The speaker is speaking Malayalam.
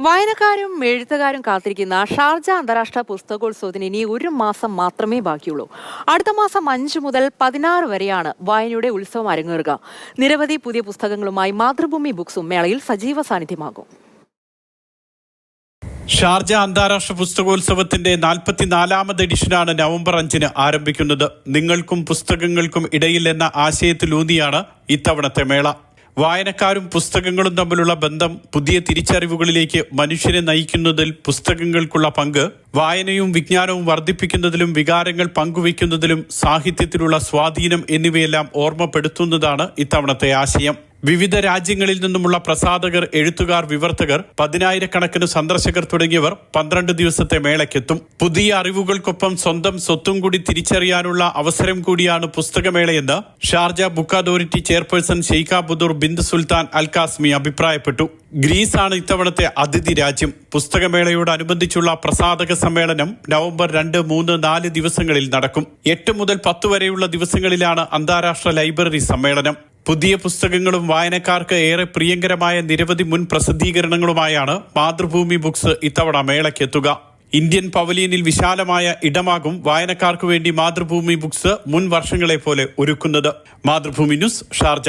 വായനക്കാരും എഴുത്തുകാരും കാത്തിരിക്കുന്ന ഷാർജ അന്താരാഷ്ട്ര പുസ്തകോത്സവത്തിന് ഇനി ഒരു മാസം മാത്രമേ ബാക്കിയുള്ളൂ. അടുത്ത മാസം അഞ്ച് മുതൽ പതിനാറ് വരെയാണ് വായനയുടെ ഉത്സവം അരങ്ങേറുക. നിരവധി പുതിയ പുസ്തകങ്ങളുമായി മാതൃഭൂമി ബുക്സും മേളയിൽ സജീവ സാന്നിധ്യമാകും. ഷാർജ അന്താരാഷ്ട്ര പുസ്തകോത്സവത്തിന്റെ നാൽപ്പത്തിനാലാമത് എഡിഷനാണ് നവംബർ അഞ്ചിന് ആരംഭിക്കുന്നത്. നിങ്ങൾക്കും പുസ്തകങ്ങൾക്കും ഇടയിൽ എന്ന ആശയത്തിലൂന്നിയാണ് ഇത്തവണത്തെ മേള. വായനക്കാരും പുസ്തകങ്ങളും തമ്മിലുള്ള ബന്ധം പുതിയ തിരിച്ചറിവുകളിലേക്ക് മനുഷ്യനെ നയിക്കുന്നതിൽ പുസ്തകങ്ങൾക്കുള്ള പങ്ക് വായനയും വിജ്ഞാനവും വർദ്ധിപ്പിക്കുന്നതിലും വികാരങ്ങൾ പങ്കുവയ്ക്കുന്നതിലും സാഹിത്യത്തിലുള്ള സ്വാധീനം എന്നിവയെല്ലാം ഓർമ്മപ്പെടുത്തുന്നതാണ് ഇത്തവണത്തെ ആശയം. വിവിധ രാജ്യങ്ങളിൽ നിന്നുമുള്ള പ്രസാധകർ എഴുത്തുകാർ വിവർത്തകർ പതിനായിരക്കണക്കിന് സന്ദർശകർ തുടങ്ങിയവർ പന്ത്രണ്ട് ദിവസത്തെ മേളയ്ക്കെത്തും. പുതിയ അറിവുകൾക്കൊപ്പം സ്വന്തം സ്വത്തും കൂടി തിരിച്ചറിയാനുള്ള അവസരം കൂടിയാണ് പുസ്തകമേളയെന്ന് Sharjah book authority chairperson Sheikha Bodour bint Sultan Al Qasimi അഭിപ്രായപ്പെട്ടു. ഗ്രീസാണ് ഇത്തവണത്തെ അതിഥി രാജ്യം. പുസ്തകമേളയോടനുബന്ധിച്ചുള്ള പ്രസാധക സമ്മേളനം നവംബർ രണ്ട് മൂന്ന് നാല് ദിവസങ്ങളിൽ നടക്കും. എട്ട് മുതൽ പത്ത് വരെയുള്ള ദിവസങ്ങളിലാണ് അന്താരാഷ്ട്ര ലൈബ്രറി സമ്മേളനം. പുതിയ പുസ്തകങ്ങളും വായനക്കാർക്ക് ഏറെ പ്രിയങ്കരമായ നിരവധി മുൻ പ്രസിദ്ധീകരണങ്ങളുമായാണ് മാതൃഭൂമി ബുക്സ് ഇത്തവണ മേളയ്ക്കെത്തുക ഇന്ത്യൻ പവലിയനിൽ വിശാലമായ ഇടമാകും വായനക്കാർക്ക് വേണ്ടി മാതൃഭൂമി ബുക്സ് മുൻ വർഷങ്ങളെ പോലെ ഒരുക്കുന്നത്. Mathrubhumi news Sharjah.